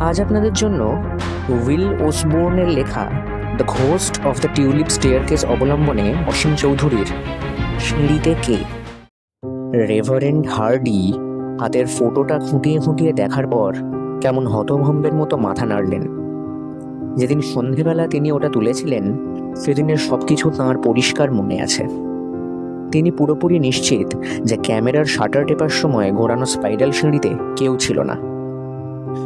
আজ আপনাদের জন্য উইল ওসবোর্নের লেখা the ghost of the tulip staircase অবলম্বনে অসীম চৌধুরীর সিঁড়িতে কে? রেভারেন্ড হার্ডি হাতের ফটোটা খুঁটিয়ে খুঁটিয়ে দেখার পর কেমন হতভম্বের মতো মাথা নাড়লেন। যেদিন সন্ধেবেলা তিনি ওটা তুলেছিলেন, সেদিনের সব কিছু তাঁর পরিষ্কার মনে আছে। তিনি পুরোপুরি নিশ্চিত যে ক্যামেরার শাটার টেপার সময় ঘোরানো স্পাইরাল সিঁড়িতে কেউ ছিল না।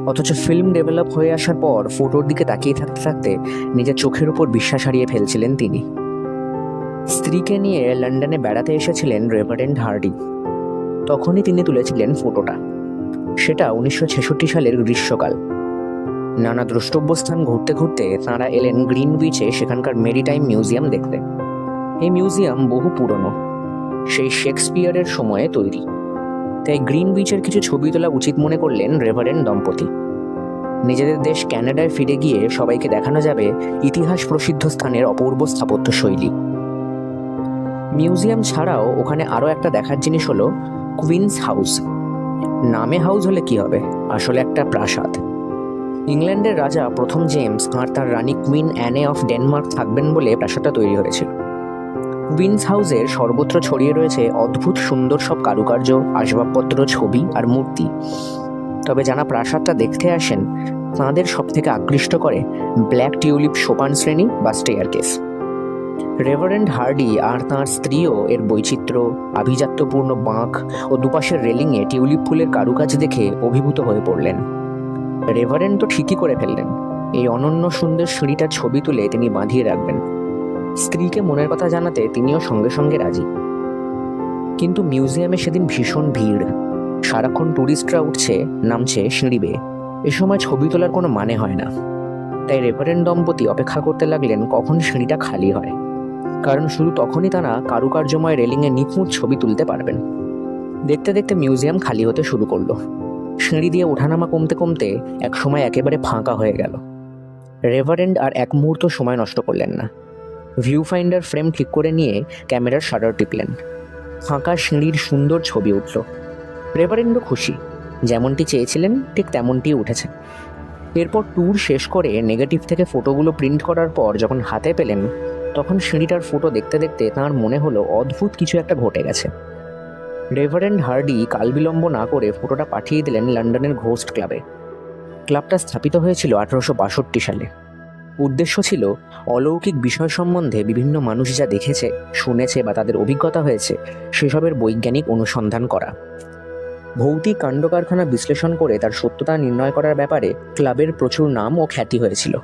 অথচ ফিল্ম ডেভেলপ হয়ে আসার পর ফটোর দিকে তাকিয়ে থাকতে থাকতে নিজের চোখের উপর বিশ্বাস হারিয়ে ফেলছিলেন তিনি। স্ত্রীকে নিয়ে লন্ডনে বেড়াতে এসেছিলেন রেভারেন্ড হার্ডি। তখনই তিনি তুলেছিলেন ফটোটা সেটা উনিশশো ছেষট্টি সালের গ্রীষ্মকাল। নানা দ্রষ্টব্য স্থান ঘুরতে ঘুরতে তাঁরা এলেন গ্রিন বিচে সেখানকার মেরিটাইম মিউজিয়াম দেখতে। এই মিউজিয়াম বহু পুরনো। সেই শেক্সপিয়ারের সময়ে তৈরি। তাই গ্রিন বিচের কিছু ছবি তোলা উচিত মনে করলেন রেভারেন্ড দম্পতি। নিজেদের দেশ ক্যানাডায় ফিরে গিয়ে সবাইকে দেখানো যাবে ইতিহাস প্রসিদ্ধ স্থানের অপূর্ব স্থাপত্য শৈলী। মিউজিয়াম ছাড়াও ওখানে আরও একটা দেখার জিনিস হলো কুইন্স হাউস। নামে হাউস হলে কি হবে? আসলে একটা প্রাসাদ। ইংল্যান্ডের রাজা প্রথম জেমস আর তার রানী কুইন অ্যানে অফ ডেনমার্ক থাকবেন বলে প্রাসাদটা তৈরি হয়েছিল কুইন্স হাউসের সর্বত্র ছড়িয়ে রয়েছে অদ্ভুত সুন্দর সব কারুকার্য, আসবাবপত্র, ছবি আর মূর্তি। তবে যারা প্রাসাদটা দেখতে আসেন, তাঁদের সব থেকে আকৃষ্ট করে ব্ল্যাক টিউলিপ সোপান শ্রেণি বা স্টেয়ার কেস রেভারেন্ড হার্ডি আর তাঁর স্ত্রীও এর বৈচিত্র্য, আভিজাত্যপূর্ণ বাঁক ও দুপাশের রেলিংয়ে টিউলিপ ফুলের কারুকাজ দেখে অভিভূত হয়ে পড়লেন। রেভারেন্ড তো ঠিকই করে ফেললেন। এই অনন্য সুন্দর সিঁড়িটার ছবি তুলে তিনি বাঁধিয়ে রাখবেন। স্ত্রীকে মনের কথা জানাতে তিনিও সঙ্গে সঙ্গে রাজি। কিন্তু মিউজিয়ামে সেদিন ভীষণ ভিড়। সারাক্ষণ ট্যুরিস্টরা উঠছে, নামছে সিঁড়ি বেয়ে। এ সময় ছবি তোলার কোনো মানে হয় না। তাই রেভারেন্ড দম্পতি অপেক্ষা করতে লাগলেন কখন সিঁড়িটা খালি হয়। কারণ শুধু তখনই তারা কারুকার্যময় রেলিংয়ে নিখুঁত ছবি তুলতে পারবেন। দেখতে দেখতে মিউজিয়াম খালি হতে শুরু করল। সিঁড়ি দিয়ে ওঠানামা কমতে কমতে এক সময় একেবারে ফাঁকা হয়ে গেল। রেভারেন্ড আর এক মুহূর্ত সময় নষ্ট করলেন না। ভিউ ফাইন্ডার ফ্রেম ঠিক করে নিয়ে ক্যামেরার শাটার টিপলেন। ফাঁকা সিঁড়ির সুন্দর ছবি উঠল। রেভারেন্ডও খুশি। যেমনটি চেয়েছিলেন, ঠিক তেমনটি উঠেছে। এরপর ট্যুর শেষ করে নেগেটিভ থেকে ফটোগুলো প্রিন্ট করার পর যখন হাতে পেলেন, তখন সিঁড়িটার ফটো দেখতে দেখতে তাঁর মনে হলো অদ্ভুত কিছু একটা ঘটে গেছে। রেভারেন্ড হার্ডি কালবিলম্ব না করে ফটোটা পাঠিয়ে দিলেন লন্ডনের ঘোস্ট ক্লাবে ক্লাবটা স্থাপিত হয়েছিল আঠারোশো বাষট্টি সালে। উদ্দেশ্য ছিল অলৌকিক বিষয় সম্বন্ধে বিভিন্ন মানুষ যা দেখেছে, শুনেছে বা তাদের অভিজ্ঞতা হয়েছে, সেসবের বৈজ্ঞানিক অনুসন্ধান করা। ভৌতিক কাণ্ডকারখানা বিশ্লেষণ করে তার সত্যতা নির্ণয় করার ব্যাপারে ক্লাবের প্রচুর নাম ও খ্যাতি হয়েছিল।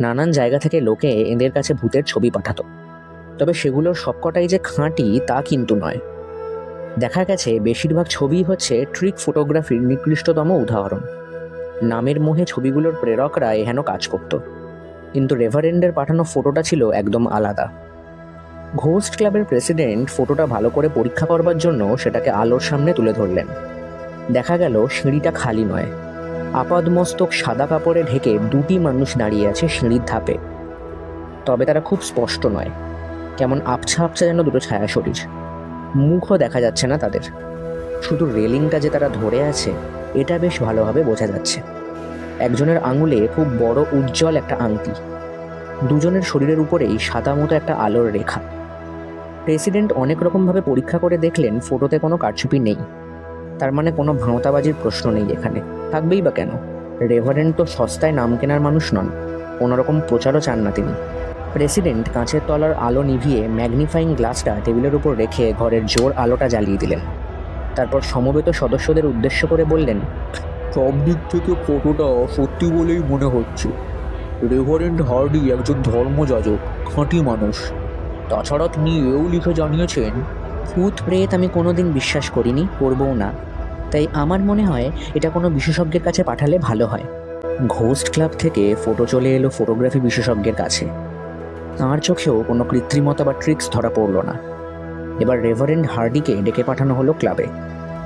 নানান জায়গা থেকে লোকে এদের কাছে ভূতের ছবি পাঠাতো। তবে সেগুলোর সবকটাই যে খাঁটি তা কিন্তু নয়। দেখা গেছে, বেশিরভাগ ছবিই হচ্ছে ট্রিক ফটোগ্রাফির নিকৃষ্টতম উদাহরণ। নামের মোহে ছবিগুলোর প্রেরকরা এহেন কাজ করত। কিন্তু রেভারেন্ডের পাঠানো ফটোটা ছিল একদম আলাদা। ঘোস্ট ক্লাবের প্রেসিডেন্ট ফটোটা ভালো করে পরীক্ষা করবার জন্য সেটাকে আলোর সামনে তুলে ধরলেন। দেখা গেল সিঁড়িটা খালি নয়। আপাদমস্তক সাদা কাপড়ে ঢেকে দুটি মানুষ দাঁড়িয়ে আছে সিঁড়ির ধাপে। তবে তারা খুব স্পষ্ট নয়। কেমন আবছা আবছা যেন দুটো ছায়া শরীর মুখও দেখা যাচ্ছে না তাদের। শুধু রেলিংটা যে তারা ধরে আছে, এটা বেশ ভালোভাবে বোঝা যাচ্ছে। একজনের আঙুলে খুব বড় উজ্জ্বল একটা আংটি। দুজনের শরীরের উপরেই সাদা মতো একটা আলোর রেখা। প্রেসিডেন্ট অনেক রকমভাবে পরীক্ষা করে দেখলেন ফটোতে কোনো কারচুপি নেই। তার মানে কোনো ভাঁওতাবাজির প্রশ্ন নেই এখানে। থাকবেই বা কেন? রেভারেন্ট তো সস্তায় নাম কেনার মানুষ নন। কোনো রকম প্রচারও চান না তিনি। প্রেসিডেন্ট কাঁচের তলার আলো নিভিয়ে ম্যাগনিফাইং গ্লাসটা টেবিলের উপর রেখে ঘরের জোর আলোটা জ্বালিয়ে দিলেন। তারপর সমবেত সদস্যদের উদ্দেশ্য করে বললেন সব দিক থেকে ফটোটা সত্যি বলেই মনে হচ্ছে। রেভারেন্ড হার্ডি একজন ধর্মযাজক, খাঁটি মানুষ। তাছাড়া তিনি এও লিখে জানিয়েছেন, ভূত প্রেত আমি কোনোদিন বিশ্বাস করিনি, করবও না। তাই আমার মনে হয় এটা কোনো বিশেষজ্ঞের কাছে পাঠালে ভালো হয়। ঘোস্ট ক্লাব থেকে ফটো চলে এলো ফটোগ্রাফি বিশেষজ্ঞের কাছে। তাঁর চোখেও কোনো কৃত্রিমতা বা ট্রিক্স ধরা পড়ল না। এবার রেভারেন্ড হার্ডিকে ডেকে পাঠানো হলো ক্লাবে।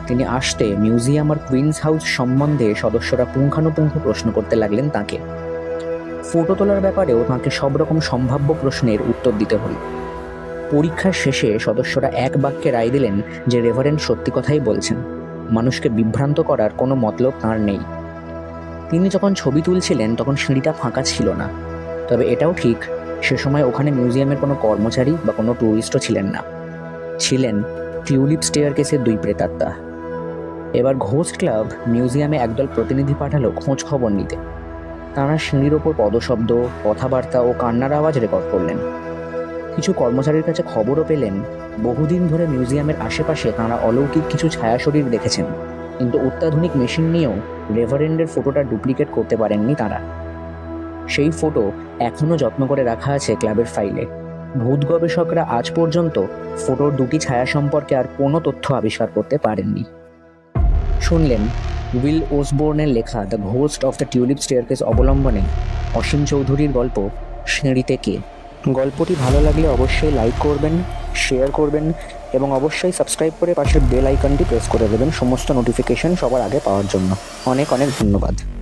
তিনি আসতে মিউজিয়াম আর কুইন্স হাউস সম্বন্ধে সদস্যরা পুঙ্খানুপুঙ্খ প্রশ্ন করতে লাগলেন তাকে। ফটো তোলার ব্যাপারেও তাঁকে সব রকম সম্ভাব্য প্রশ্নের উত্তর দিতে হল। পরীক্ষার শেষে সদস্যরা এক বাক্যে রায় দিলেন যে রেভারেন্ড সত্যি কথাই বলছেন। মানুষকে বিভ্রান্ত করার কোনো মতলব তাঁর নেই। তিনি যখন ছবি তুলছিলেন, তখন সিঁড়িটা ফাঁকা ছিল না। তবে এটাও ঠিক, সে সময় ওখানে মিউজিয়ামের কোনো কর্মচারী বা কোনো ট্যুরিস্টও ছিলেন না। ছিলেন টিউলিপ স্টেয়ার কেসের দুই প্রেতাত্মা। এবার ঘোস্ট ক্লাব মিউজিয়ামে একদল প্রতিনিধি পাঠালো খোঁজ খবর নিতে। তাঁরা সিঁড়ির ওপর পদশব্দ, কথাবার্তা ও কান্নার আওয়াজ রেকর্ড করলেন। কিছু কর্মচারীর কাছে খবরও পেলেন, বহুদিন ধরে মিউজিয়ামের আশেপাশে তাঁরা অলৌকিক কিছু ছায়া শরীর দেখেছেন, কিন্তু অত্যাধুনিক মেশিন নিয়েও রেভারেন্ডের ফটোটা ডুপ্লিকেট করতে পারেননি তারা। সেই ফটো এখনও যত্ন করে রাখা আছে ক্লাবের ফাইলে। ভূত গবেষকরা আজ পর্যন্ত ফটোর দুটি ছায়া সম্পর্কে আর কোনো তথ্য আবিষ্কার করতে পারেননি। শুনলেন উইল ওসবোর্নের লেখা the ghost of the tulip staircase অবলম্বনে অসীম চৌধুরীর গল্প সিঁড়িতে কে? গল্পটি ভালো লাগলে অবশ্যই লাইক করবেন, শেয়ার করবেন এবং অবশ্যই সাবস্ক্রাইব করে পাশের বেল আইকনটি প্রেস করে দেবেন সমস্ত নোটিফিকেশন সবার আগে পাওয়ার জন্য। অনেক অনেক ধন্যবাদ।